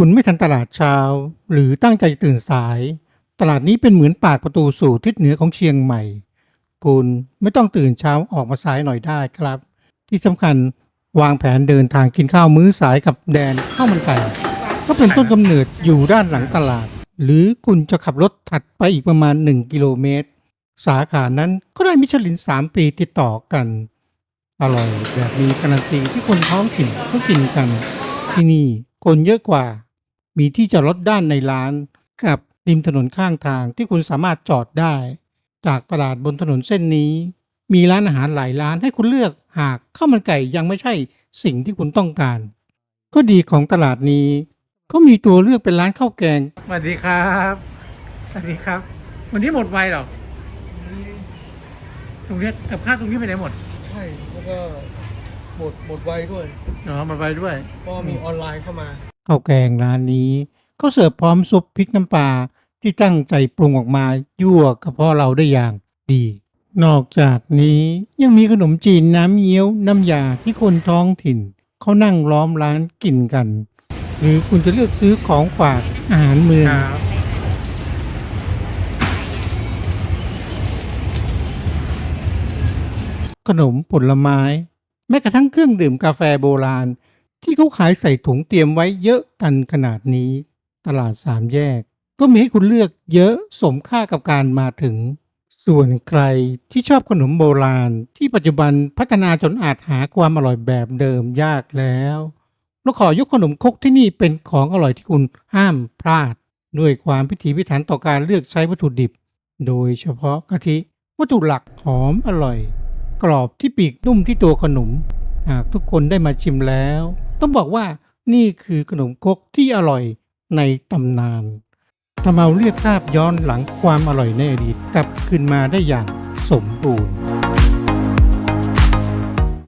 คุณไม่ทันตลาดเช้า หรือตั้งใจตื่นสาย ตลาดนี้เป็นเหมือนปากประตูสู่ทิศเหนือของเชียงใหม่ คุณไม่ต้องตื่นเช้าออกมาสายหน่อยได้ครับ ที่สำคัญวางแผนเดินทางกินข้าวมื้อสายกับแดนข้าวมันไก่ก็เป็นต้นกำเนิดอยู่ด้านหลังตลาด หรือคุณจะขับรถถัดไปอีกประมาณ 1 กิโลเมตร สาขานั้นก็ได้มิชลิน 3 ปีติดต่อกัน อร่อยแบบมีการันตีที่คนท้องถิ่นเขากินกัน ที่นี่คนเยอะกว่า มีที่จอดรถด้านในร้าน กับริมถนนข้างทางที่คุณสามารถจอดได้ จากตลาดบนถนนเส้นนี้ มีร้านอาหารหลายร้านให้คุณเลือกหากข้าวมันไก่ยังไม่ใช่สิ่งที่คุณต้องการ ก็ดีของตลาดนี้ก็มีตัวเลือกเป็นร้านข้าวแกงสวัสดีครับสวัสดีครับ วันนี้หมดไวหรอตรงนี้กับข้าวตรงนี้ไปไหนหมดใช่ แล้วก็หมดหมดไวด้วยอ๋อหมดไวด้วยเพราะว่ามีออนไลน์เข้ามา ข้าวแกงร้านนี้เขาเสิร์ฟพร้อมซุปพริกน้ำปลาที่ตั้งใจปรุงออกมายั่วกระเพาะเราได้อย่างดี นอกจากนี้ยังมีขนมจีนน้ำเงี้ยวน้ำยาที่คนท้องถิ่นเขานั่งล้อมร้านกินกัน หรือคุณจะเลือกซื้อของฝากอาหารเมืองขนมผลไม้ แม้กระทั่งเครื่องดื่มกาแฟโบราณ ที่เขาขายใส่ถุงเตรียมไว้เยอะกันขนาดนี้ ตลาดสามแยก ก็มีให้คุณเลือกเยอะสมค่ากับการมาถึง ส่วนใครที่ชอบขนมโบราณ ที่ปัจจุบันพัฒนาจนอาจหาความอร่อยแบบเดิมยากแล้วเราขอยกขนมคกที่นี่เป็นของอร่อยที่คุณห้ามพลาด ด้วยความพิถีพิถันต่อการเลือกใช้วัตถุดิบ โดยเฉพาะกะทิวัตถุหลักหอมอร่อย กรอบที่ปีกนุ่มที่ตัวขนม หากทุกคนได้มาชิมแล้ว ต้องบอกว่านี่คือขนมครกที่อร่อยในตำนานทำเอาเรียกภาพย้อนหลังความอร่อยในอดีตกลับคืนมาได้อย่างสมบูรณ์